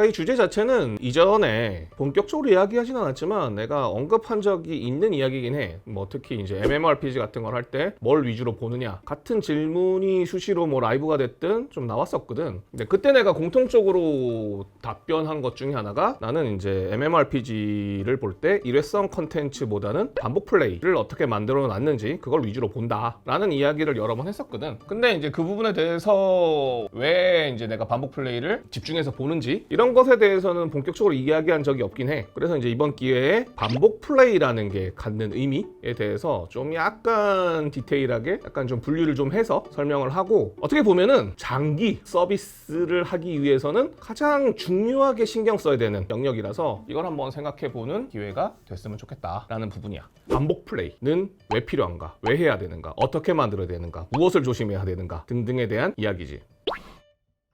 그러니까 이 주제 자체는 이전에 본격적으로 이야기하진 않았지만 내가 언급한 적이 있는 이야기긴 해. 뭐 특히 이제 MMORPG 같은 걸 할 때 뭘 위주로 보느냐 같은 질문이 수시로 뭐 라이브가 됐든 좀 나왔었거든. 근데 그때 내가 공통적으로 답변한 것 중에 하나가 나는 이제 MMORPG를 볼 때 일회성 컨텐츠보다는 반복 플레이를 어떻게 만들어 놨는지 그걸 위주로 본다라는 이야기를 여러 번 했었거든. 근데 이제 그 부분에 대해서 왜 이제 내가 반복 플레이를 집중해서 보는지 이런 것에 대해서는 본격적으로 이야기한 적이 없긴 해. 그래서 이제 이번 기회에 반복 플레이라는 게 갖는 의미에 대해서 좀 약간 디테일하게 약간 좀 분류를 좀 해서 설명을 하고 어떻게 보면은 장기 서비스를 하기 위해서는 가장 중요하게 신경 써야 되는 영역이라서 이걸 한번 생각해 보는 기회가 됐으면 좋겠다라는 부분이야. 반복 플레이는 왜 필요한가? 왜 해야 되는가? 어떻게 만들어야 되는가? 무엇을 조심해야 되는가? 등등에 대한 이야기지.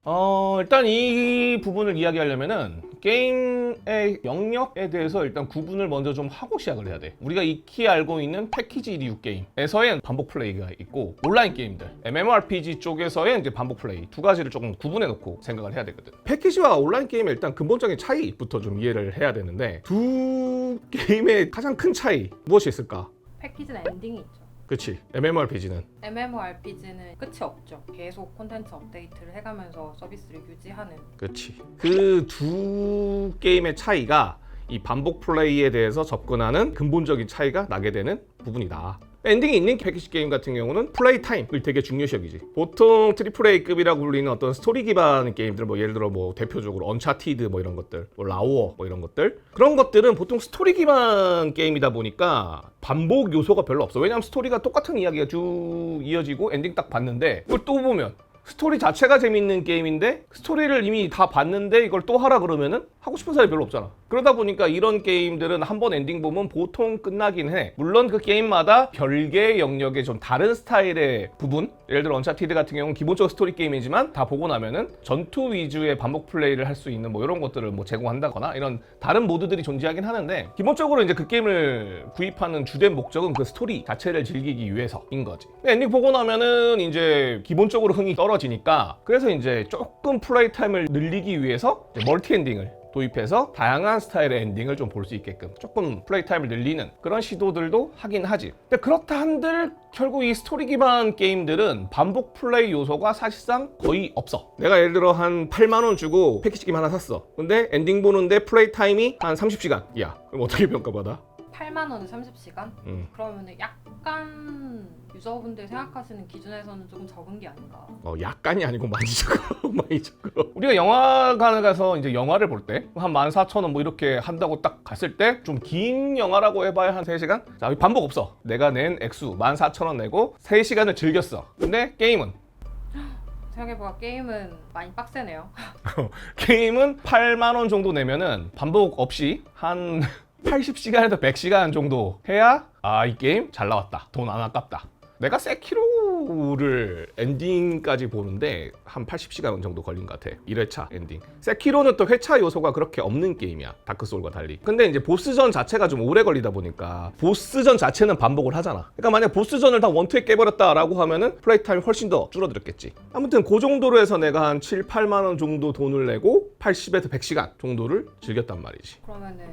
어, 일단 이 부분을 이야기하려면은 게임의 영역에 대해서 일단 구분을 먼저 좀 하고 시작을 해야 돼. 우리가 익히 알고 있는 패키지 리뷰 게임에서의 반복 플레이가 있고 온라인 게임들, MMORPG 쪽에서의 이제 반복 플레이 두 가지를 조금 구분해 놓고 생각을 해야 되거든. 패키지와 온라인 게임의 일단 근본적인 차이부터 좀 이해를 해야 되는데 두 게임의 가장 큰 차이 무엇이 있을까? 패키지는 엔딩이 있죠. 그치. MMORPG는? MMORPG는 끝이 없죠. 계속 콘텐츠 업데이트를 해가면서 서비스를 유지하는. 그치. 그 두 게임의 차이가 이 반복 플레이에 대해서 접근하는 근본적인 차이가 나게 되는 부분이다 엔딩이 있는 패키지 게임 같은 경우는 플레이 타임을 되게 중요시 여기지. 보통 트리플 A급이라고 불리는 어떤 스토리 기반 게임들 뭐 예를 들어 뭐 대표적으로 언차티드 뭐 이런 것들 뭐 라오어 뭐 이런 것들 그런 것들은 보통 스토리 기반 게임이다 보니까 반복 요소가 별로 없어. 왜냐면 스토리가 똑같은 이야기가 쭉 이어지고 엔딩 딱 봤는데 그걸 또 보면 스토리 자체가 재밌는 게임인데 스토리를 이미 다 봤는데 이걸 또 하라 그러면은 하고 싶은 사람이 별로 없잖아. 그러다 보니까 이런 게임들은 한 번 엔딩 보면 보통 끝나긴 해. 물론 그 게임마다 별개의 영역의 좀 다른 스타일의 부분 예를 들어 언차티드 같은 경우는 기본적으로 스토리 게임이지만 다 보고 나면은 전투 위주의 반복 플레이를 할 수 있는 뭐 이런 것들을 뭐 제공한다거나 이런 다른 모드들이 존재하긴 하는데 기본적으로 이제 그 게임을 구입하는 주된 목적은 그 스토리 자체를 즐기기 위해서인 거지. 엔딩 보고 나면은 이제 기본적으로 흥이 떨어 지니까 그래서 이제 조금 플레이 타임을 늘리기 위해서 이제 멀티 엔딩을 도입해서 다양한 스타일의 엔딩을 좀 볼 수 있게끔 조금 플레이 타임을 늘리는 그런 시도들도 하긴 하지. 근데 그렇다 한들 결국 이 스토리 기반 게임들은 반복 플레이 요소가 사실상 거의 없어. 내가 예를 들어 한 8만 원 주고 패키지 게임 하나 샀어. 근데 엔딩 보는데 플레이 타임이 한 30시간이야. 그럼 어떻게 평가받아? 8만 원에 30시간? 음. 그러면 약 간 유저분들 생각하시는 기준에서는 조금 적은 게 아닌가. 어, 약간이 아니고 많이 적어. 많이 적어. 우리가 영화관에 가서 이제 영화를 볼 때 한 14,000원 뭐 이렇게 한다고 딱 갔을 때 좀 긴 영화라고 해봐야 한 3시간? 자, 반복 없어. 내가 낸 액수 14,000원 내고 3시간을 즐겼어. 근데 게임은 생각해보니까 게임은 많이 빡세네요. 게임은 8만 원 정도 내면은 반복 없이 한 80시간에서 100시간 정도 해야 아 이 게임 잘 나왔다. 돈 안 아깝다. 내가 세키로를 엔딩까지 보는데 한 80시간 정도 걸린 것 같아. 1회차 엔딩. 세키로는 또 회차 요소가 그렇게 없는 게임이야. 다크소울과 달리. 근데 이제 보스전 자체가 좀 오래 걸리다 보니까 보스전 자체는 반복을 하잖아. 그러니까 만약 보스전을 다 원투에 깨버렸다라고 하면은 플레이 타임이 훨씬 더 줄어들었겠지. 아무튼 그 정도로 해서 내가 한 7, 8만 원 정도 돈을 내고 80에서 100시간 정도를 즐겼단 말이지. 그러면은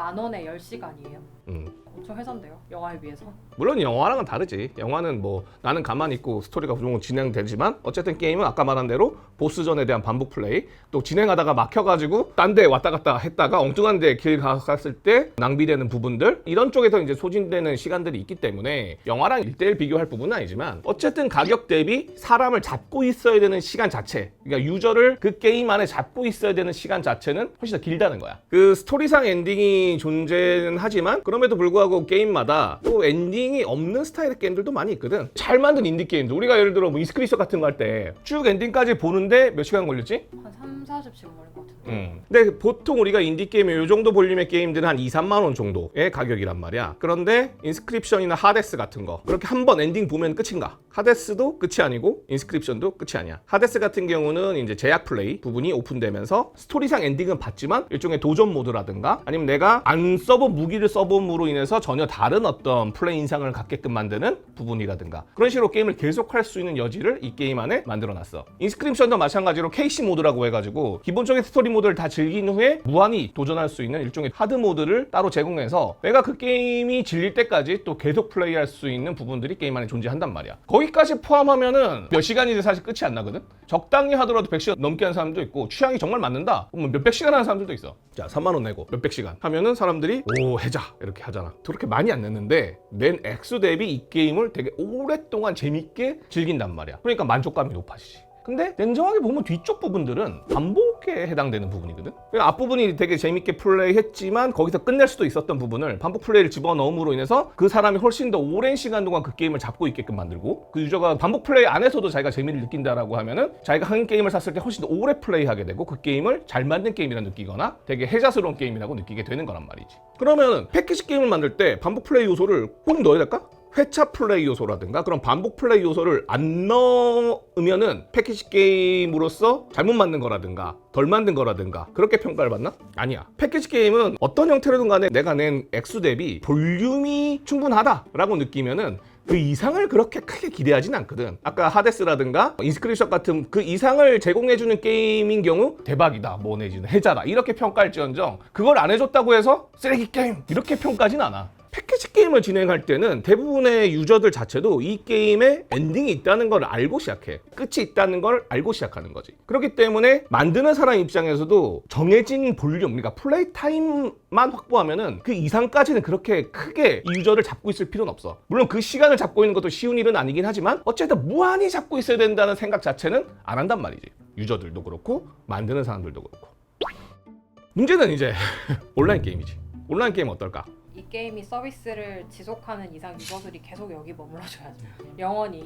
만 원에 10시간이에요. 음. 엄청 회선돼요. 영화에 비해서. 물론 영화랑은 다르지. 영화는 뭐 나는 가만히 있고 스토리가 조금 진행되지만 어쨌든 게임은 아까 말한 대로 보스전에 대한 반복 플레이 또 진행하다가 막혀가지고 딴 데 왔다 갔다 했다가 엉뚱한 데 길 갔을 때 낭비되는 부분들 이런 쪽에서 이제 소진되는 시간들이 있기 때문에 영화랑 1대1 비교할 부분은 아니지만 어쨌든 가격 대비 사람을 잡고 있어야 되는 시간 자체 그러니까 유저를 그 게임 안에 잡고 있어야 되는 시간 자체는 훨씬 더 길다는 거야. 그 스토리상 엔딩이 존재는 하지만 그럼에도 불구하고 게임마다 또 엔딩이 없는 스타일의 게임들도 많이 있거든. 잘 만든 인디 게임들. 우리가 예를 들어 뭐 이스크리셔 같은 거 할 때 쭉 엔딩까지 보는데 몇 시간 걸렸지? 한 3, 40시간 걸린 것 같은데. 음. 근데 보통 우리가 인디 게임의 이 정도 볼륨의 게임들은 한 2, 3만 원 정도의 가격이란 말이야. 그런데 인스크립션이나 하데스 같은 거 그렇게 한 번 엔딩 보면 끝인가? 하데스도 끝이 아니고 인스크립션도 끝이 아니야. 하데스 같은 경우는 이제 제약 플레이 부분이 오픈되면서 스토리상 엔딩은 봤지만 일종의 도전 모드라든가 아니면 내가 내가 안 써본 무기를 써봄으로 인해서 전혀 다른 어떤 플레이 인상을 갖게끔 만드는 부분이라든가 그런 식으로 게임을 계속할 수 있는 여지를 이 게임 안에 만들어놨어. 인스크립션도 마찬가지로 KC 모드라고 해가지고 기본적인 스토리 모드를 다 즐긴 후에 무한히 도전할 수 있는 일종의 하드 모드를 따로 제공해서 내가 그 게임이 질릴 때까지 또 계속 플레이할 수 있는 부분들이 게임 안에 존재한단 말이야. 거기까지 포함하면은 몇 시간이지 사실 끝이 안 나거든. 적당히 하더라도 100시간 넘게 하는 사람도 있고 취향이 정말 맞는다. 몇백 시간 하는 사람들도 있어. 자, 3만 원 내고 몇백 시간 하면은 사람들이 오 해자 이렇게 하잖아. 그렇게 많이 안 냈는데 낸 액수 대비 이 게임을 되게 오랫동안 재밌게 즐긴단 말이야. 그러니까 만족감이 높아지지. 근데 냉정하게 보면 뒤쪽 부분들은 반복에 해당되는 부분이거든. 앞부분이 되게 재밌게 플레이했지만 거기서 끝낼 수도 있었던 부분을 반복 플레이를 집어넣음으로 인해서 그 사람이 훨씬 더 오랜 시간 동안 그 게임을 잡고 있게끔 만들고 그 유저가 반복 플레이 안에서도 자기가 재미를 느낀다라고 하면은 자기가 한 게임을 샀을 때 훨씬 더 오래 플레이하게 되고 그 게임을 잘 만든 게임이라 느끼거나 되게 해자스러운 게임이라고 느끼게 되는 거란 말이지. 그러면 패키지 게임을 만들 때 반복 플레이 요소를 꼭 넣어야 될까? 회차 플레이 요소라든가 그런 반복 플레이 요소를 안 넣으면은 패키지 게임으로서 잘못 만든 거라든가 덜 만든 거라든가 그렇게 평가를 받나? 아니야. 패키지 게임은 어떤 형태로든 간에 내가 낸 액수 대비 볼륨이 충분하다라고 느끼면은 그 이상을 그렇게 크게 기대하진 않거든. 아까 하데스라든가 인스크립션 같은 그 이상을 제공해주는 게임인 경우 대박이다, 뭐 내지는 해자다 이렇게 평가할지언정 그걸 안 해줬다고 해서 쓰레기 게임 이렇게 평가하진 않아. 패키지 게임을 진행할 때는 대부분의 유저들 자체도 이 게임에 엔딩이 있다는 걸 알고 시작해. 끝이 있다는 걸 알고 시작하는 거지. 그렇기 때문에 만드는 사람 입장에서도 정해진 볼륨, 그러니까 플레이 타임만 확보하면은 그 이상까지는 그렇게 크게 이 유저를 잡고 있을 필요는 없어. 물론 그 시간을 잡고 있는 것도 쉬운 일은 아니긴 하지만 어쨌든 무한히 잡고 있어야 된다는 생각 자체는 안 한단 말이지. 유저들도 그렇고 만드는 사람들도 그렇고. 문제는 이제 온라인 게임이지. 온라인 게임 어떨까? 이 게임이 서비스를 지속하는 이상 유저들이 계속 여기 머물러줘야죠. 영원히.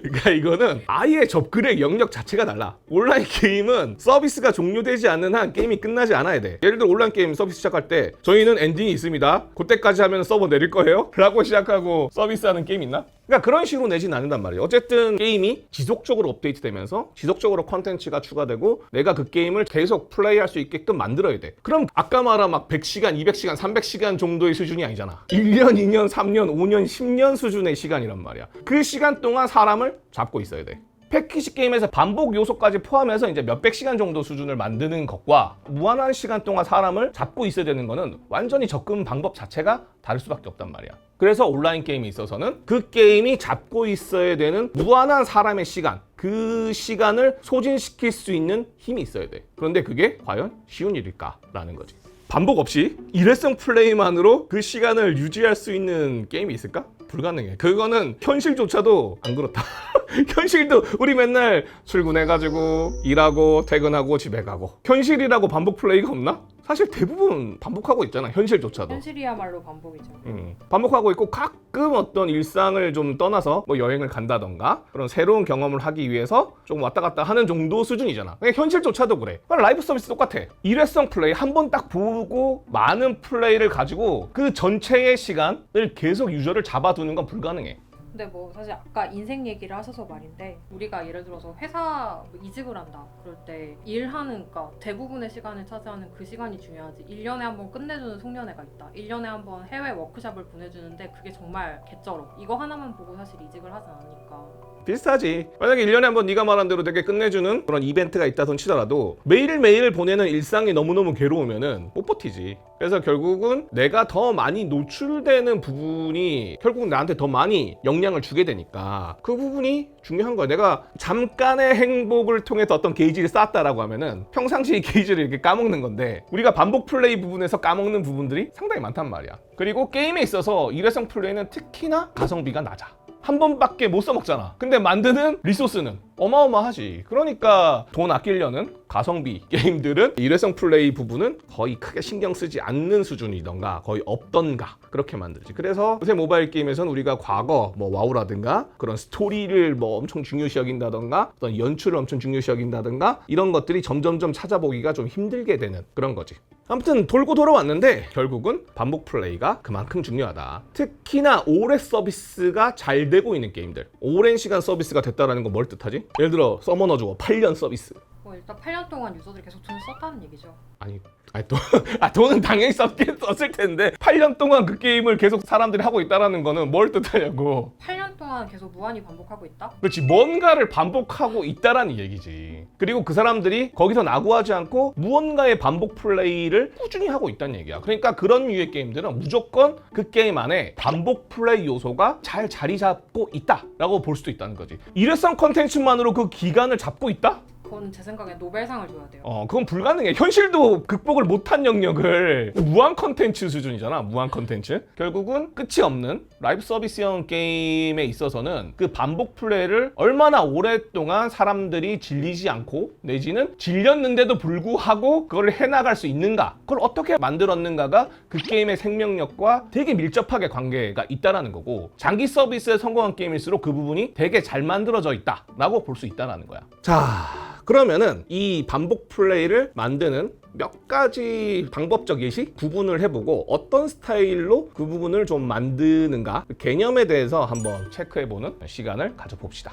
그러니까 이거는 아예 접근의 영역 자체가 달라. 온라인 게임은 서비스가 종료되지 않는 한 게임이 끝나지 않아야 돼. 예를 들어 온라인 게임 서비스 시작할 때 저희는 엔딩이 있습니다. 그때까지 하면 서버 내릴 거예요. 라고 시작하고 서비스하는 게임 있나? 그러니까 그런 식으로 내진 않는단 말이에요. 어쨌든 게임이 지속적으로 업데이트되면서 지속적으로 컨텐츠가 추가되고 내가 그 게임을 계속 플레이할 수 있게끔 만들어야 돼. 그럼 아까 말한 막 100시간, 200시간, 300시간 정도의 수준이 아니잖아. 1년, 2년, 3년, 5년, 10년 수준의 시간이란 말이야. 그 시간 동안 사람을 잡고 있어야 돼. 패키지 게임에서 반복 요소까지 포함해서 이제 몇백 시간 정도 수준을 만드는 것과 무한한 시간 동안 사람을 잡고 있어야 되는 거는 완전히 접근 방법 자체가 다를 수밖에 없단 말이야. 그래서 온라인 게임에 있어서는 그 게임이 잡고 있어야 되는 무한한 사람의 시간, 그 시간을 소진시킬 수 있는 힘이 있어야 돼. 그런데 그게 과연 쉬운 일일까라는 거지. 반복 없이 일회성 플레이만으로 그 시간을 유지할 수 있는 게임이 있을까? 불가능해. 그거는 현실조차도 안 그렇다. 현실도 우리 맨날 출근해가지고 일하고 퇴근하고 집에 가고 현실이라고 반복 플레이가 없나? 사실 대부분 반복하고 있잖아. 현실조차도. 현실이야말로 반복이죠. 음, 반복하고 있고 가끔 어떤 일상을 좀 떠나서 뭐 여행을 간다던가 그런 새로운 경험을 하기 위해서 좀 왔다 갔다 하는 정도 수준이잖아. 그냥 현실조차도 그래. 그냥 라이브 서비스 똑같아. 일회성 플레이 한 번 딱 보고 많은 플레이를 가지고 그 전체의 시간을 계속 유저를 잡아두는 건 불가능해. 근데 뭐 사실 아까 인생 얘기를 하셔서 말인데 우리가 예를 들어서 회사 뭐 이직을 한다 그럴 때 일하는 까 대부분의 시간을 차지하는 그 시간이 중요하지. 1년에 한 번 끝내주는 송년회가 있다. 1년에 한 번 해외 워크샵을 보내주는데 그게 정말 개쩔어. 이거 하나만 보고 사실 이직을 하진 않으니까 비슷하지. 만약에 1년에 한 번 네가 말한 대로 되게 끝내주는 그런 이벤트가 있다던 치더라도 매일매일 보내는 일상이 너무너무 괴로우면은 못 버티지. 그래서 결국은 내가 더 많이 노출되는 부분이 결국은 나한테 더 많이 영향을 주게 되니까 그 부분이 중요한 거야. 내가 잠깐의 행복을 통해서 어떤 게이지를 쌓았다라고 하면은 평상시 이 게이지를 이렇게 까먹는 건데 우리가 반복 플레이 부분에서 까먹는 부분들이 상당히 많단 말이야. 그리고 게임에 있어서 일회성 플레이는 특히나 가성비가 낮아. 한 번밖에 못 써먹잖아. 근데 만드는 리소스는 어마어마하지. 그러니까 돈 아끼려는 가성비 게임들은 일회성 플레이 부분은 거의 크게 신경 쓰지 않는 수준이던가 거의 없던가 그렇게 만들지. 그래서 요새 모바일 게임에서는 우리가 과거 뭐 와우라든가 그런 스토리를 뭐 엄청 중요시 여긴다던가 어떤 연출을 엄청 중요시 여긴다던가 이런 것들이 점점점 찾아보기가 좀 힘들게 되는 그런 거지. 아무튼 돌고 돌아왔는데 결국은 반복 플레이가 그만큼 중요하다. 특히나 오래 서비스가 잘 되고 있는 게임들. 오랜 시간 서비스가 됐다라는 건 뭘 뜻하지? 예를 들어 서머너 주어 8년 서비스. 뭐 일단 8년 동안 유저들이 계속 돈을 썼다는 얘기죠. 아니, 아니 돈, 아 돈은 당연히 썼긴 썼을 텐데 8년 동안 그 게임을 계속 사람들이 하고 있다라는 거는 뭘 뜻하냐고. 8년 동안 계속 무한히 반복하고 있다? 그렇지 뭔가를 반복하고 있다라는 얘기지. 그리고 그 사람들이 거기서 낙오하지 않고 무언가의 반복 플레이를 꾸준히 하고 있다는 얘기야. 그러니까 그런 류의 게임들은 무조건 그 게임 안에 반복 플레이 요소가 잘 자리 잡고 있다라고 볼 수도 있다는 거지. 일회성 컨텐츠만으로 그 기간을 잡고 있다? 그건 제 생각에 노벨상을 줘야 돼요. 어, 그건 불가능해. 현실도 극복을 못한 영역을 무한 컨텐츠 수준이잖아. 무한 컨텐츠. 결국은 끝이 없는 라이브 서비스형 게임에 있어서는 그 반복 플레이를 얼마나 오랫동안 사람들이 질리지 않고 내지는 질렸는데도 불구하고 그걸 해나갈 수 있는가. 그걸 어떻게 만들었는가가 그 게임의 생명력과 되게 밀접하게 관계가 있다라는 거고 장기 서비스에 성공한 게임일수록 그 부분이 되게 잘 만들어져 있다라고 볼 수 있다라는 거야. 자, 그러면은 이 반복 플레이를 만드는 몇 가지 방법적 예시 구분을 해보고 어떤 스타일로 그 부분을 좀 만드는가 그 개념에 대해서 한번 체크해보는 시간을 가져봅시다.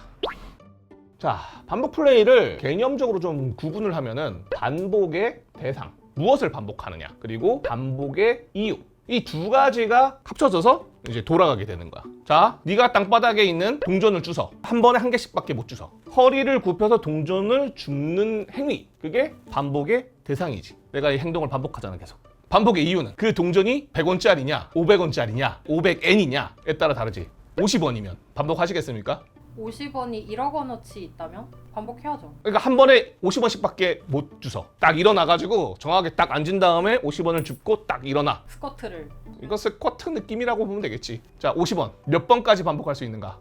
자, 반복 플레이를 개념적으로 좀 구분을 하면은 반복의 대상, 무엇을 반복하느냐, 그리고 반복의 이유. 이 두 가지가 합쳐져서 이제 돌아가게 되는 거야. 자, 네가 땅바닥에 있는 동전을 주워. 한 번에 한 개씩밖에 못 주워. 허리를 굽혀서 동전을 줍는 행위. 그게 반복의 대상이지. 내가 이 행동을 반복하잖아, 계속. 반복의 이유는 그 동전이 100원짜리냐, 500원짜리냐, 500엔이냐에 따라 다르지. 50원이면 반복하시겠습니까? 50원이 1억 원어치 있다면 반복해야죠. 그러니까 한 번에 50원씩밖에 못 주서 딱 일어나가지고 정확하게 딱 앉은 다음에 50원을 줍고 딱 일어나 스쿼트를 이거 스쿼트 느낌이라고 보면 되겠지 자 50원 몇 번까지 반복할 수 있는가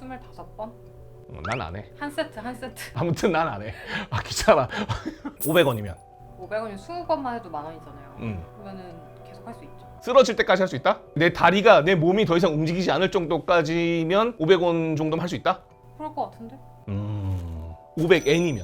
25번? 어, 난안 해 한 세트 한 세트. 아무튼 난 안 해 아 귀찮아 500원이면 500원이면 20번만 해도 만 원이잖아요. 음. 그러면은 계속 할 수 있죠. 쓰러질 때까지 할 수 있다? 내 다리가 내 몸이 더 이상 움직이지 않을 정도까지면 500원 정도면 할 수 있다? 그럴 것 같은데? 음 500엔이면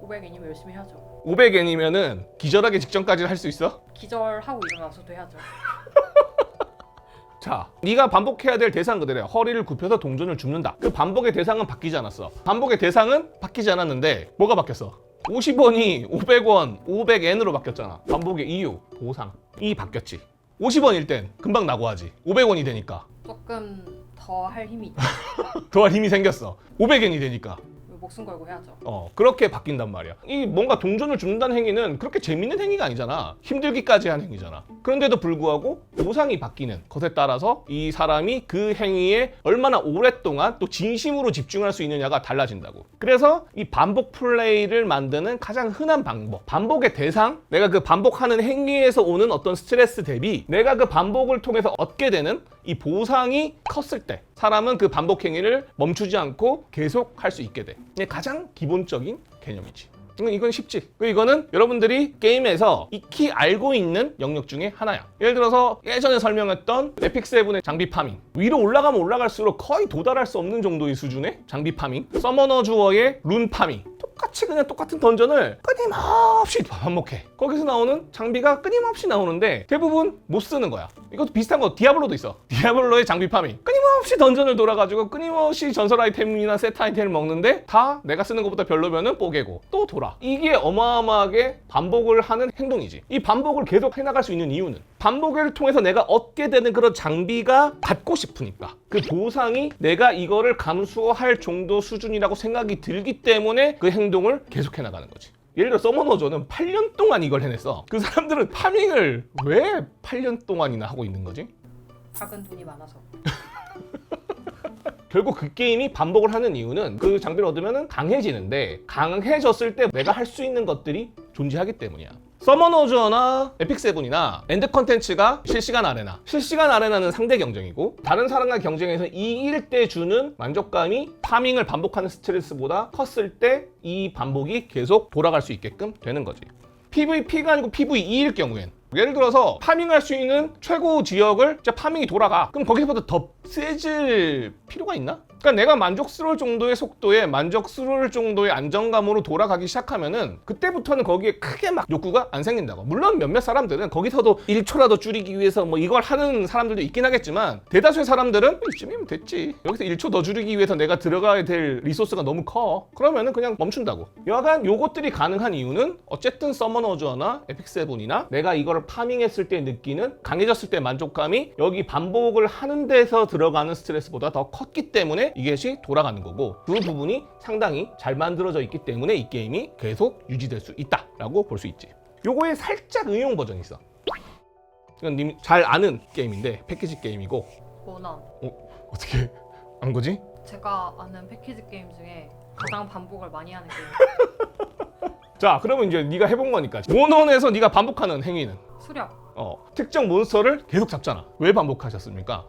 500원이면 열심히 해야죠. 500엔이면은 기절하기 직전까지 할 수 있어? 기절하고 일어나서도 해야죠. 자, 네가 반복해야 될 대상 그대로야. 허리를 굽혀서 동전을 줍는다. 그 반복의 대상은 바뀌지 않았어. 반복의 대상은 바뀌지 않았는데 뭐가 바뀌었어? 50원이 500원, 500엔으로 바뀌었잖아. 반복의 이유, 보상. 이 바뀌었지. 50원일 땐 금방 낙오하지. 500원이 되니까 조금 더 할 힘이 있죠. 더할 힘이 생겼어. 500엔이 되니까. 목숨 걸고 해야죠. 어, 그렇게 바뀐단 말이야. 이 뭔가 동전을 줍는다는 행위는 그렇게 재밌는 행위가 아니잖아. 힘들기까지 한 행위잖아. 그런데도 불구하고 보상이 바뀌는 것에 따라서 이 사람이 그 행위에 얼마나 오랫동안 또 진심으로 집중할 수 있느냐가 달라진다고. 그래서 이 반복 플레이를 만드는 가장 흔한 방법. 반복의 대상, 내가 그 반복하는 행위에서 오는 어떤 스트레스 대비 내가 그 반복을 통해서 얻게 되는 이 보상이 컸을 때 사람은 그 반복 행위를 멈추지 않고 계속 할 수 있게 돼. 이게 가장 기본적인 개념이지. 이건- 쉽지. 그리고 이거는 여러분들이 게임에서 익히 알고 있는 영역 중에 하나야. 예를 들어서 예전에 설명했던 에픽 세븐의 장비 파밍. 위로 올라가면 올라갈수록 거의 도달할 수 없는 정도의 수준의 장비 파밍. 서머너 주어의 룬 파밍. 똑같이 그냥 똑같은 던전을 끊임없이 반복해. 거기서 나오는 장비가 끊임없이 나오는데 대부분 못 쓰는 거야. 이것도 비슷한 거 디아블로도 있어. 디아블로의 장비 파밍. 끊임없이 던전을 돌아가지고 끊임없이 전설 아이템이나 세트 아이템을 먹는데 다 내가 쓰는 것보다 별로면은 뽀개고 또 돌아. 이게 어마어마하게 반복을 하는 행동이지. 이 반복을 계속 해나갈 수 있는 이유는 반복을 통해서 내가 얻게 되는 그런 장비가 갖고 싶으니까 그 보상이 내가 이거를 감수할 정도 수준이라고 생각이 들기 때문에 그 행동을 계속해 나가는 거지. 예를 들어 서머너저는 8년 동안 이걸 해냈어. 그 사람들은 파밍을 왜 8년 동안이나 하고 있는 거지? 작은 돈이 많아서. 결국 그 게임이 반복을 하는 이유는 그 장비를 얻으면 강해지는데 강해졌을 때 내가 할 수 있는 것들이 존재하기 때문이야. 서머너즈나 에픽세븐이나 엔드 컨텐츠가 실시간 아레나. 실시간 아레나는 상대 경쟁이고 다른 사람과 경쟁해서 이길 때 주는 만족감이 파밍을 반복하는 스트레스보다 컸을 때 이 반복이 계속 돌아갈 수 있게끔 되는 거지. PVP가 아니고 PVE일 경우엔 예를 들어서 파밍할 수 있는 최고 지역을 파밍이 돌아가 그럼 거기서부터 더 세질 필요가 있나? 그러니까 내가 만족스러울 정도의 속도에 만족스러울 정도의 안정감으로 돌아가기 시작하면은 그때부터는 거기에 크게 막 욕구가 안 생긴다고. 물론 몇몇 사람들은 거기서도 1초라도 줄이기 위해서 뭐 이걸 하는 사람들도 있긴 하겠지만 대다수의 사람들은 이쯤이면 됐지. 여기서 1초 더 줄이기 위해서 내가 들어가야 될 리소스가 너무 커. 그러면은 그냥 멈춘다고. 여하간 요것들이 가능한 이유는 어쨌든 서머너즈나 에픽세븐이나 내가 이거를 파밍했을 때 느끼는 강해졌을 때 만족감이 여기 반복을 하는 데서 들어가는 스트레스보다 더 컸기 때문에 이것이 돌아가는 거고 그 부분이 상당히 잘 만들어져 있기 때문에 이 게임이 계속 유지될 수 있다라고 볼 수 있지. 요거에 살짝 응용 버전이 있어. 이건 님 잘 아는 게임인데 패키지 게임이고 모넌. 어떻게 안 거지? 제가 아는 패키지 게임 중에 가장 반복을 많이 하는 게임. 자 그러면 이제 네가 해본 거니까 모넌에서 네가 반복하는 행위는 수렵. 어, 특정 몬스터를 계속 잡잖아. 왜 반복하셨습니까?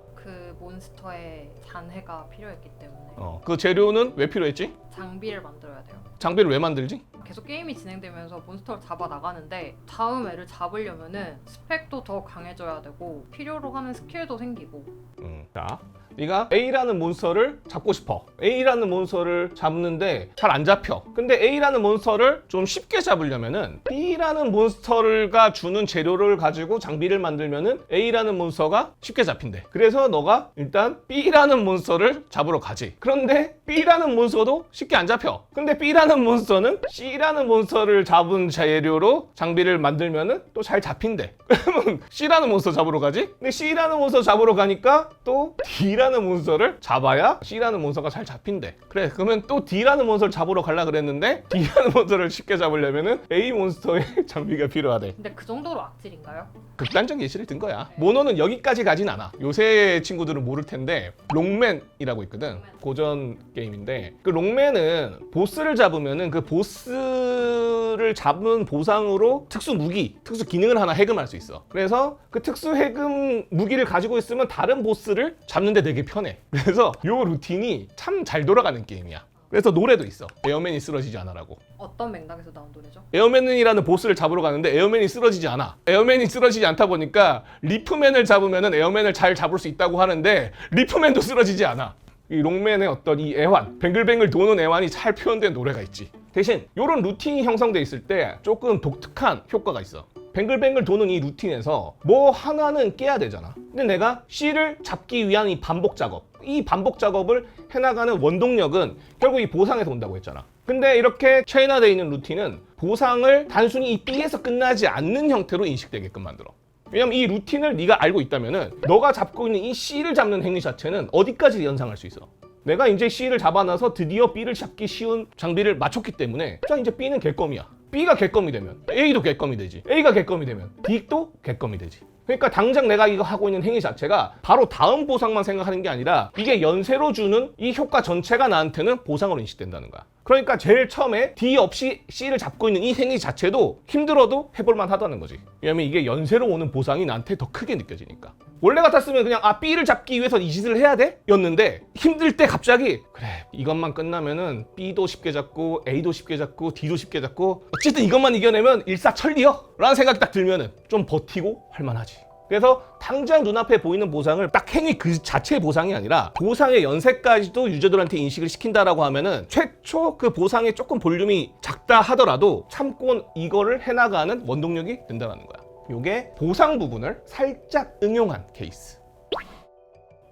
그 몬스터의 잔해가 필요했기 때문에 어, 그 재료는 왜 필요했지? 장비를 만들어야 돼요. 장비를 왜 만들지? 계속 게임이 진행되면서 몬스터를 잡아 나가는데 다음 애를 잡으려면은 스펙도 더 강해져야 되고 필요로 하는 스킬도 생기고 음, 자, 네가 A라는 몬스터를 잡고 싶어. A라는 몬스터를 잡는데 잘 안 잡혀. 근데 A라는 몬스터를 좀 쉽게 잡으려면은 B라는 몬스터가 주는 재료를 가지고 장비를 만들면은 A라는 몬스터가 쉽게 잡힌대. 그래서 너가 일단 B라는 몬스터를 잡으러 가지. 그런데 B라는 몬스터도 쉽게 안 잡혀. 근데 B라는 몬스터는 C라는 몬스터를 잡은 재료로 장비를 만들면은 또 잘 잡힌대. 그러면 C라는 몬스터 잡으러 가지? 근데 C라는 몬스터 잡으러 가니까 또 D라는 몬스터를 잡아야 C라는 몬스터가 잘 잡힌대. 그래, 그러면 또 D라는 몬스터를 잡으러 가려 그랬는데 D라는 몬스터를 쉽게 잡으려면은 A 몬스터의 장비가 필요하대. 근데 그 정도로 악질인가요? 극단적 예시를 든 거야. 모노는 여기까지 가진 않아. 요새 친구들은 모를 텐데 롱맨이라고 있거든. 고전 게임인데 그 롱맨은 보스를 잡으면은 그 보스를 잡은 보상으로 특수 무기, 특수 기능을 하나 해금할 수 있어. 그래서 그 특수 해금 무기를 가지고 있으면 다른 보스를 잡는 데 되게 편해. 그래서 요 루틴이 참 잘 돌아가는 게임이야. 그래서 노래도 있어. 에어맨이 쓰러지지 않아라고. 어떤 맥락에서 나온 노래죠? 에어맨이라는 보스를 잡으러 가는데 에어맨이 쓰러지지 않아. 에어맨이 쓰러지지 않다 보니까 리프맨을 잡으면은 에어맨을 잘 잡을 수 있다고 하는데 리프맨도 쓰러지지 않아. 이 롱맨의 어떤 이 애환, 뱅글뱅글 도는 애환이 잘 표현된 노래가 있지. 대신 이런 루틴이 형성돼 있을 때 조금 독특한 효과가 있어. 뱅글뱅글 도는 이 루틴에서 뭐 하나는 깨야 되잖아. 근데 내가 C를 잡기 위한 이 반복 작업, 이 반복 작업을 해나가는 원동력은 결국 이 보상에서 온다고 했잖아. 근데 이렇게 체인화되어 있는 루틴은 보상을 단순히 이 B에서 끝나지 않는 형태로 인식되게끔 만들어. 왜냐면 이 루틴을 네가 알고 있다면은 너가 잡고 있는 이 C를 잡는 행위 자체는 어디까지 연상할 수 있어. 내가 이제 C를 잡아놔서 드디어 B를 잡기 쉬운 장비를 맞췄기 때문에 자 이제 B는 개껌이야. B가 개껌이 되면 A도 개껌이 되지. A가 개껌이 되면 B도 개껌이 되지. 그러니까 당장 내가 이거 하고 있는 행위 자체가 바로 다음 보상만 생각하는 게 아니라 이게 연쇄로 주는 이 효과 전체가 나한테는 보상으로 인식된다는 거야. 그러니까 제일 처음에 D 없이 C를 잡고 있는 이 행위 자체도 힘들어도 해볼만 하다는 거지. 왜냐면 이게 연쇄로 오는 보상이 나한테 더 크게 느껴지니까. 원래 같았으면 그냥 아 B를 잡기 위해서 이 짓을 해야 돼? 였는데 힘들 때 갑자기 그래 이것만 끝나면은 B도 쉽게 잡고 A도 쉽게 잡고 D도 쉽게 잡고 어쨌든 이것만 이겨내면 일사천리여 라는 생각이 딱 들면은 좀 버티고 할만하지. 그래서 당장 눈앞에 보이는 보상을 딱 행위 그 자체의 보상이 아니라 보상의 연세까지도 유저들한테 인식을 시킨다라고 하면은 최초 그 보상의 조금 볼륨이 작다 하더라도 참고 이거를 해나가는 원동력이 된다는 거야. 요게 보상 부분을 살짝 응용한 케이스.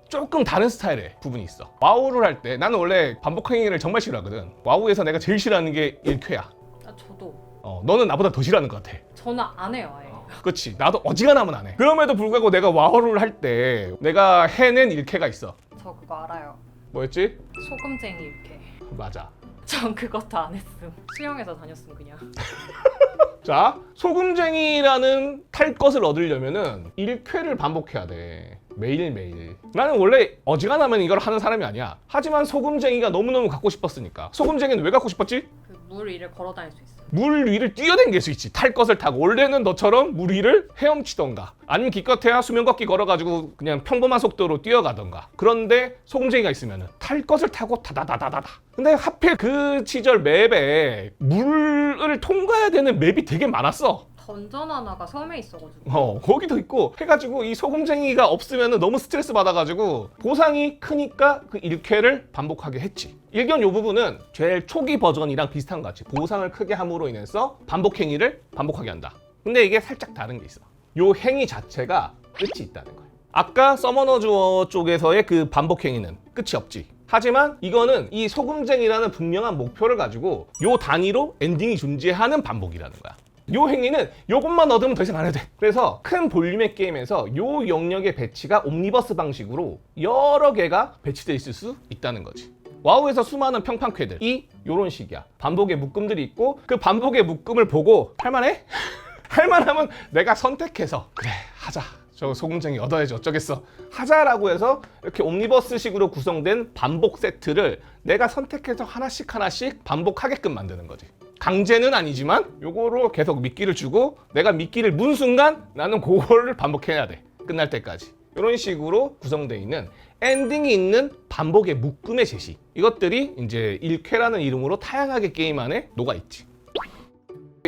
조금 다른 스타일의 부분이 있어. 와우를 할 때 나는 원래 반복 행위를 정말 싫어하거든. 와우에서 내가 제일 싫어하는 게 1쾌야. 아, 저도 어, 너는 나보다 더 싫어하는 것 같아. 저는 안 해요 아예. 그렇지. 나도 어지간하면 안 해. 그럼에도 불구하고 내가 와우를 할 때 내가 해낸 일쾌가 있어. 저 그거 알아요. 뭐였지? 소금쟁이 이렇게. 맞아. 전 그것도 안 했음. 수영해서 다녔음 그냥. 자, 소금쟁이라는 탈 것을 얻으려면은 1쾌를 반복해야 돼. 매일매일. 나는 원래 어지간하면 이걸 하는 사람이 아니야. 하지만 소금쟁이가 너무너무 갖고 싶었으니까. 소금쟁이는 왜 갖고 싶었지? 그 물 위를 걸어 다닐 수 있어. 물 위를 뛰어댕길 수 있지. 탈 것을 타고. 원래는 너처럼 물 위를 헤엄치던가. 아니면 기껏해야 수면 걷기 걸어가지고 그냥 평범한 속도로 뛰어가던가. 그런데 소금쟁이가 있으면은 탈 것을 타고 다다다다다다. 근데 하필 그 시절 맵에 물을 통과해야 되는 맵이 되게 많았어. 던전 하나가 섬에 있어가지고. 어 거기도 있고 해가지고 이 소금쟁이가 없으면 너무 스트레스 받아가지고 보상이 크니까 그 1쾌를 반복하게 했지. 일견 요 부분은 제일 초기 버전이랑 비슷한 것 같이 보상을 크게 함으로 인해서 반복 행위를 반복하게 한다. 근데 이게 살짝 다른 게 있어. 요 행위 자체가 끝이 있다는 거야. 아까 서머너 주어 쪽에서의 그 반복 행위는 끝이 없지. 하지만 이거는 이 소금쟁이라는 분명한 목표를 가지고 요 단위로 엔딩이 존재하는 반복이라는 거야 요 행위는 요것만 얻으면 더 이상 안 해도 돼. 그래서 큰 볼륨의 게임에서 요 영역의 배치가 옴니버스 방식으로 여러 개가 배치돼 있을 수 있다는 거지. 와우에서 수많은 평판쾌들이 요런 식이야. 반복의 묶음들이 있고 그 반복의 묶음을 보고 할만해? 할만하면 내가 선택해서 그래 하자. 저 소금쟁이 얻어야지 어쩌겠어. 하자라고 해서 이렇게 옴니버스식으로 구성된 반복 세트를 내가 선택해서 하나씩 하나씩 반복하게끔 만드는 거지. 강제는 아니지만 요거로 계속 미끼를 주고 내가 미끼를 문 순간 나는 그거를 반복해야 돼. 끝날 때까지. 이런 식으로 구성되어 있는 엔딩이 있는 반복의 묶음의 제시. 이것들이 이제 1쾌라는 이름으로 다양하게 게임 안에 녹아 있지.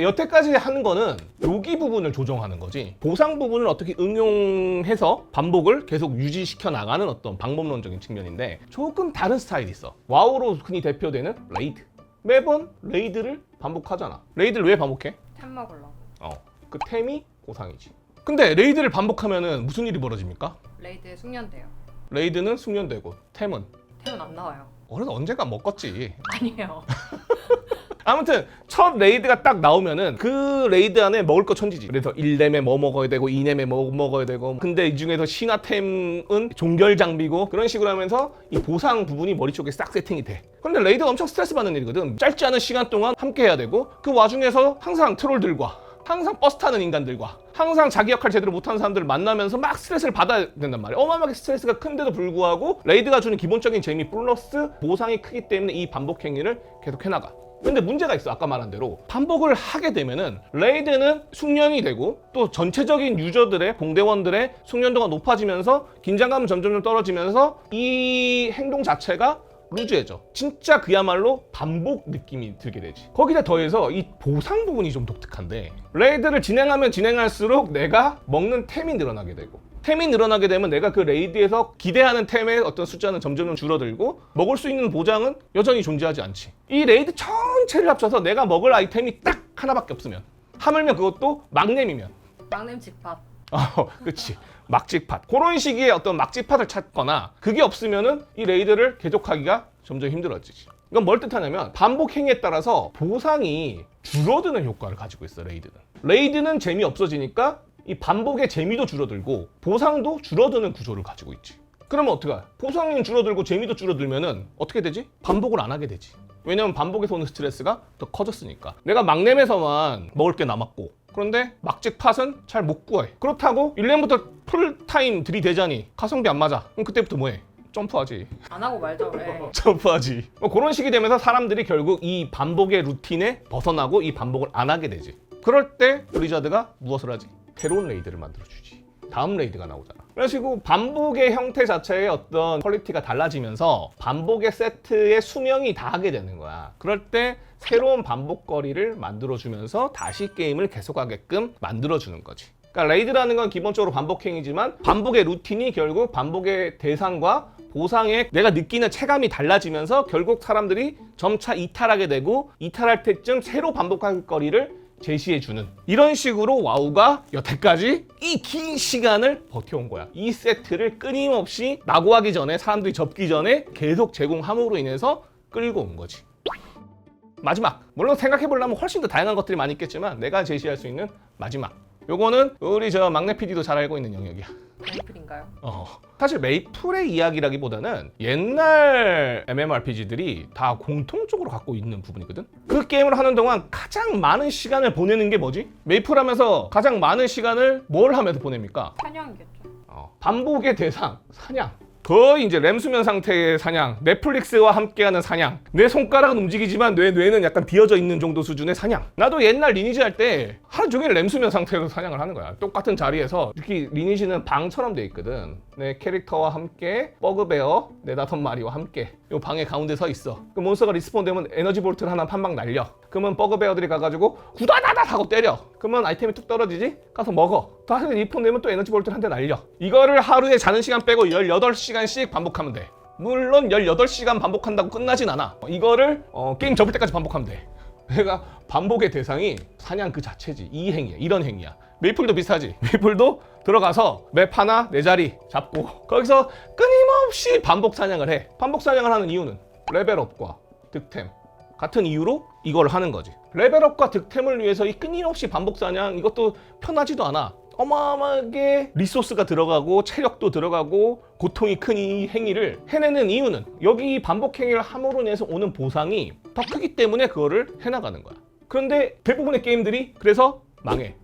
여태까지 하는 거는 여기 부분을 조정하는 거지 보상 부분을 어떻게 응용해서 반복을 계속 유지시켜 나가는 어떤 방법론적인 측면인데 조금 다른 스타일이 있어 와우로 흔히 대표되는 레이드 매번 레이드를 반복하잖아. 레이드를 왜 반복해? 템 먹으려고. 어, 그 템이 보상이지. 근데 레이드를 반복하면은 무슨 일이 벌어집니까? 레이드에 숙련돼요. 레이드는 숙련되고 템은? 템은 안 나와요. 그래도 언젠가 먹겠지. 아니에요 아무튼 첫 레이드가 딱 나오면은 그 레이드 안에 먹을 거 천지지. 그래서 1렘에 뭐 먹어야 되고 2렘에 뭐 먹어야 되고 근데 이 중에서 신화템은 종결 장비고 그런 식으로 하면서 이 보상 부분이 머리 쪽에 싹 세팅이 돼. 근데 레이드가 엄청 스트레스 받는 일이거든. 짧지 않은 시간 동안 함께 해야 되고 그 와중에서 항상 트롤들과 항상 버스 타는 인간들과 항상 자기 역할 제대로 못하는 사람들을 만나면서 막 스트레스를 받아야 된단 말이야. 어마어마하게 스트레스가 큰데도 불구하고 레이드가 주는 기본적인 재미 플러스 보상이 크기 때문에 이 반복 행위를 계속 해나가. 근데 문제가 있어 아까 말한 대로 반복을 하게 되면은 레이드는 숙련이 되고 또 전체적인 유저들의 봉대원들의 숙련도가 높아지면서 긴장감은 점점 떨어지면서 이 행동 자체가 루즈해져. 진짜 그야말로 반복 느낌이 들게 되지. 거기다 더해서 이 보상 부분이 좀 독특한데 레이드를 진행하면 진행할수록 내가 먹는 템이 늘어나게 되고 템이 늘어나게 되면 내가 그 레이드에서 기대하는 템의 어떤 숫자는 점점 줄어들고 먹을 수 있는 보장은 여전히 존재하지 않지. 이 레이드 전체를 합쳐서 내가 먹을 아이템이 딱 하나밖에 없으면 하물며 그것도 막nem이면 막냄 직팟 어, 그치. 막직팟. 그런 시기에 어떤 막직팟을 찾거나 그게 없으면은 이 레이드를 계속하기가 점점 힘들어지지. 이건 뭘 뜻하냐면 반복 행위에 따라서 보상이 줄어드는 효과를 가지고 있어 레이드는. 레이드는 재미 없어지니까 이 반복의 재미도 줄어들고 보상도 줄어드는 구조를 가지고 있지. 그러면 어떡해? 보상이 줄어들고 재미도 줄어들면은 어떻게 되지? 반복을 안 하게 되지. 왜냐면 반복에서 오는 스트레스가 더 커졌으니까. 내가 막nem에서만 먹을 게 남았고 그런데 막직 팟은 잘 못 구해. 그렇다고 1렘부터 풀타임 들이대자니 가성비 안 맞아. 그럼 그때부터 뭐해? 점프하지. 안 하고 말죠 왜 점프하지. 뭐 그런 식이 되면서 사람들이 결국 이 반복의 루틴에 벗어나고 이 반복을 안 하게 되지. 그럴 때 블리자드가 무엇을 하지? 새로운 레이드를 만들어주지. 다음 레이드가 나오잖아. 그래가지고 반복의 형태 자체의 어떤 퀄리티가 달라지면서 반복의 세트의 수명이 다하게 되는 거야. 그럴 때 새로운 반복거리를 만들어주면서 다시 게임을 계속하게끔 만들어주는 거지. 그러니까 레이드라는 건 기본적으로 반복행위지만 반복의 루틴이 결국 반복의 대상과 보상에 내가 느끼는 체감이 달라지면서 결국 사람들이 점차 이탈하게 되고 이탈할 때쯤 새로 반복할 거리를 제시해주는 이런 식으로 와우가 여태까지 이 긴 시간을 버텨온 거야. 이 세트를 끊임없이 낙오하기 전에 사람들이 접기 전에 계속 제공함으로 인해서 끌고 온 거지. 마지막 물론 생각해 보려면 훨씬 더 다양한 것들이 많이 있겠지만 내가 제시할 수 있는 마지막 요거는 우리 저 막내 PD도 잘 알고 있는 영역이야. 메이플인가요? 어. 사실 메이플의 이야기라기보다는 옛날 MMORPG들이 다 공통적으로 갖고 있는 부분이거든. 그 게임을 하는 동안 가장 많은 시간을 보내는 게 뭐지? 메이플 하면서 가장 많은 시간을 뭘 하면서 보냅니까? 사냥이겠죠 어, 반복의 대상 사냥. 거의 이제 램수면 상태의 사냥, 넷플릭스와 함께하는 사냥. 내 손가락은 움직이지만 내 뇌는 약간 비어져 있는 정도 수준의 사냥. 나도 옛날 리니지 할 때 하루 종일 램수면 상태에서 사냥을 하는 거야. 똑같은 자리에서 특히 리니지는 방처럼 돼 있거든. 내 캐릭터와 함께 버그베어 네다섯 마리와 함께 요 방의 가운데 서 있어. 그 몬스터가 리스폰 되면 에너지 볼트를 하나 한방 날려. 그러면 버그베어들이 가가지고 구다다다 하고 때려. 그러면 아이템이 뚝 떨어지지? 가서 먹어. 다시 리폰 되면 또 에너지 볼트를 한 대 날려. 이거를 하루에 자는 시간 빼고 18시간씩 반복하면 돼. 물론 18시간 반복한다고 끝나진 않아. 이거를 어, 게임 접을 때까지 반복하면 돼. 내가 반복의 대상이 사냥 그 자체지. 이 행위야. 이런 행위야. 메이플도 비슷하지. 메이플도 들어가서 맵 하나 내 자리 잡고 거기서 끊임없이 반복 사냥을 해. 반복 사냥을 하는 이유는 레벨업과 득템 같은 이유로 이걸 하는 거지. 레벨업과 득템을 위해서 이 끊임없이 반복 사냥 이것도 편하지도 않아. 어마어마하게 리소스가 들어가고 체력도 들어가고 고통이 큰 이 행위를 해내는 이유는 여기 반복 행위를 함으로 인해서 오는 보상이 더 크기 때문에 그거를 해나가는 거야. 그런데 대부분의 게임들이 그래서 망해.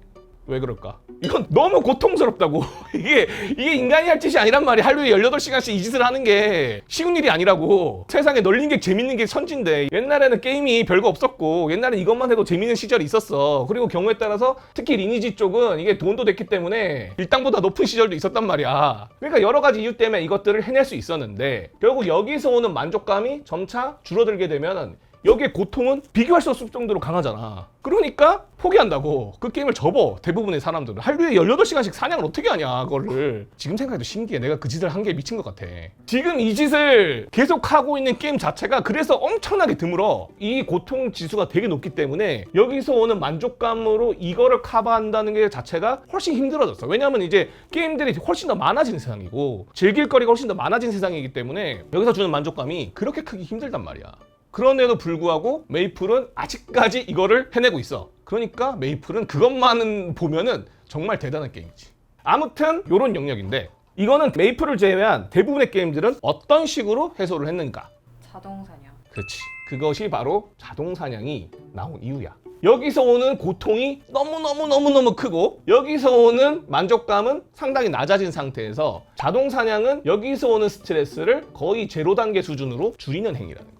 왜 그럴까? 이건 너무 고통스럽다고. 이게, 이게 인간이 할 짓이 아니란 말이야. 하루에 18시간씩 이 짓을 하는 게 쉬운 일이 아니라고. 세상에 널린 게 재밌는 게 천진데. 옛날에는 게임이 별거 없었고, 옛날에 이것만 해도 재밌는 시절이 있었어. 그리고 경우에 따라서 특히 리니지 쪽은 이게 돈도 됐기 때문에 일당보다 높은 시절도 있었단 말이야. 그러니까 여러 가지 이유 때문에 이것들을 해낼 수 있었는데, 결국 여기서 오는 만족감이 점차 줄어들게 되면 여기에 고통은 비교할 수 없을 정도로 강하잖아. 그러니까 포기한다고. 그 게임을 접어. 대부분의 사람들은. 하루에 18시간씩 사냥을 어떻게 하냐, 그거를. 지금 생각해도 신기해. 내가 그 짓을 한 게 미친 것 같아. 지금 이 짓을 계속 하고 있는 게임 자체가 그래서 엄청나게 드물어. 이 고통 지수가 되게 높기 때문에 여기서 오는 만족감으로 이거를 커버한다는 게 자체가 훨씬 힘들어졌어. 왜냐하면 이제 게임들이 훨씬 더 많아진 세상이고 즐길 거리가 훨씬 더 많아진 세상이기 때문에 여기서 주는 만족감이 그렇게 크기 힘들단 말이야. 그런데도 불구하고 메이플은 아직까지 이거를 해내고 있어. 그러니까 메이플은 그것만은 보면은 정말 대단한 게임이지. 아무튼 요런 영역인데 이거는 메이플을 제외한 대부분의 게임들은 어떤 식으로 해소를 했는가? 자동 사냥. 그렇지. 그것이 바로 자동 사냥이 나온 이유야. 여기서 오는 고통이 너무너무너무너무 크고 여기서 오는 만족감은 상당히 낮아진 상태에서 자동 사냥은 여기서 오는 스트레스를 거의 제로 단계 수준으로 줄이는 행위라는 거지.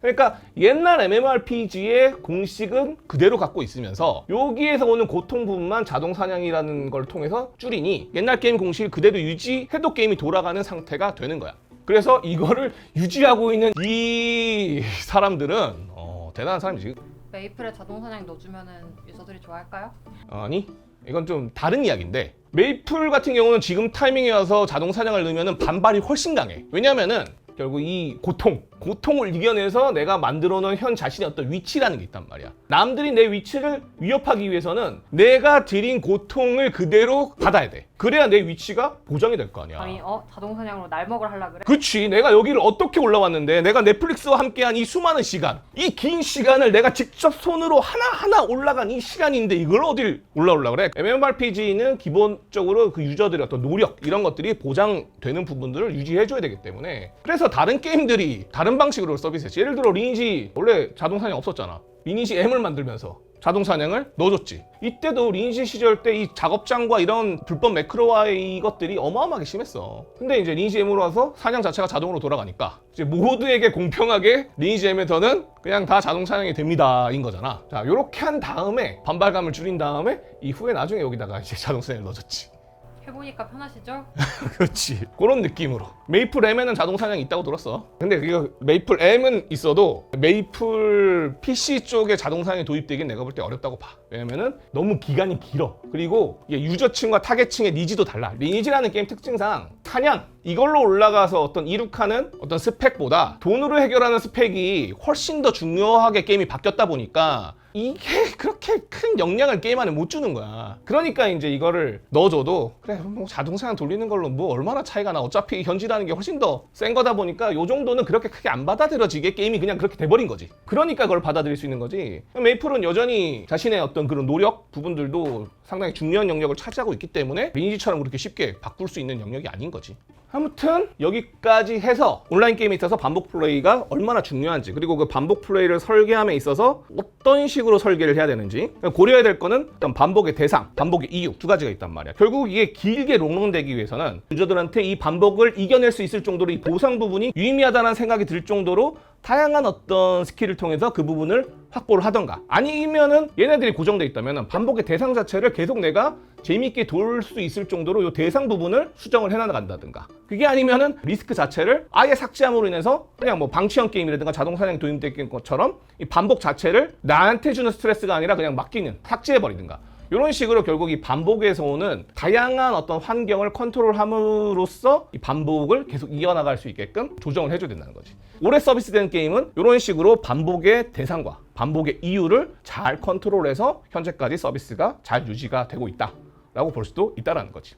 그러니까 옛날 MMORPG의 공식은 그대로 갖고 있으면서 여기에서 오는 고통 부분만 자동 사냥이라는 걸 통해서 줄이니 옛날 게임 공식을 그대로 유지해도 게임이 돌아가는 상태가 되는 거야. 그래서 이거를 유지하고 있는 이 사람들은 어, 대단한 사람이지. 메이플에 자동 사냥 넣어주면은 유저들이 좋아할까요? 아니 이건 좀 다른 이야기인데 메이플 같은 경우는 지금 타이밍에 와서 자동 사냥을 넣으면 반발이 훨씬 강해 왜냐면은 결국 이 고통 고통을 이겨내서 내가 만들어 놓은 현 자신의 어떤 위치라는 게 있단 말이야. 남들이 내 위치를 위협하기 위해서는 내가 들인 고통을 그대로 받아야 돼. 그래야 내 위치가 보장이 될 거 아니야. 아니 어? 자동 사냥으로 날 먹을 하려 그래? 그치. 내가 여기를 어떻게 올라왔는데 내가 넷플릭스와 함께한 이 수많은 시간 이 긴 시간을 내가 직접 손으로 하나 하나 올라간 이 시간인데 이걸 어딜 올라올라 그래? MMORPG는 기본적으로 그 유저들의 어떤 노력 이런 것들이 보장되는 부분들을 유지해줘야 되기 때문에. 그래서 다른 게임들이 다른 방식으로 서비스했지 예를 들어 리니지 원래 자동 사냥 없었잖아 리니지 M을 만들면서 자동 사냥을 넣어줬지. 이때도 리니지 시절 때 이 작업장과 이런 불법 매크로와의 이것들이 어마어마하게 심했어. 근데 이제 리니지 M으로 와서 사냥 자체가 자동으로 돌아가니까 이제 모두에게 공평하게 리니지 M에서는 그냥 다 자동 사냥이 됩니다인 거잖아. 자, 요렇게 한 다음에 반발감을 줄인 다음에 이후에 나중에 여기다가 이제 자동 사냥을 넣어줬지. 해보니까 편하시죠? 그렇지. 그런 느낌으로. 메이플 M에는 자동 사냥이 있다고 들었어. 근데 그 메이플 M은 있어도 메이플 PC 쪽에 자동 사냥이 도입되긴 내가 볼 때 어렵다고 봐. 왜냐면은 너무 기간이 길어. 그리고 이게 유저층과 타겟층의 니즈도 달라. 리니지라는 게임 특징상 사냥 이걸로 올라가서 어떤 이룩하는 어떤 스펙보다 돈으로 해결하는 스펙이 훨씬 더 중요하게 게임이 바뀌었다 보니까 이게 그렇게 큰 영향을 게임 안에 못 주는 거야. 그러니까 이제 이거를 넣어줘도 그래 뭐 자동사냥 돌리는 걸로 뭐 얼마나 차이가 나. 어차피 현질하는 게 훨씬 더 센 거다 보니까 요 정도는 그렇게 크게 안 받아들여지게 게임이 그냥 그렇게 돼버린 거지. 그러니까 그걸 받아들일 수 있는 거지. 메이플은 여전히 자신의 어떤 그런 노력 부분들도 상당히 중요한 영역을 차지하고 있기 때문에 리니지처럼 그렇게 쉽게 바꿀 수 있는 영역이 아닌 거지. 아무튼 여기까지 해서 온라인 게임에 있어서 반복 플레이가 얼마나 중요한지 그리고 그 반복 플레이를 설계함에 있어서 어떤 식 으로 설계를 해야 되는지 고려해야 될 거는 일단 반복의 대상, 반복의 이유 두 가지가 있단 말이야. 결국 이게 길게 롱런되기 위해서는 유저들한테 이 반복을 이겨낼 수 있을 정도로 이 보상 부분이 유의미하다는 생각이 들 정도로 다양한 어떤 스킬을 통해서 그 부분을 확보를 하던가. 아니면은 얘네들이 고정돼 있다면 반복의 대상 자체를 계속 내가 재미있게 돌 수 있을 정도로 이 대상 부분을 수정을 해나간다든가. 그게 아니면은 리스크 자체를 아예 삭제함으로 인해서 그냥 뭐 방치형 게임이라든가 자동 사냥 도입된 것처럼 이 반복 자체를 나한테 주는 스트레스가 아니라 그냥 맡기는 삭제해버리든가 이런 식으로 결국 이 반복에서 오는 다양한 어떤 환경을 컨트롤함으로써 이 반복을 계속 이어나갈 수 있게끔 조정을 해줘야 된다는 거지. 올해 서비스되는 게임은 이런 식으로 반복의 대상과 반복의 이유를 잘 컨트롤해서 현재까지 서비스가 잘 유지가 되고 있다라고 볼 수도 있다라는 거지.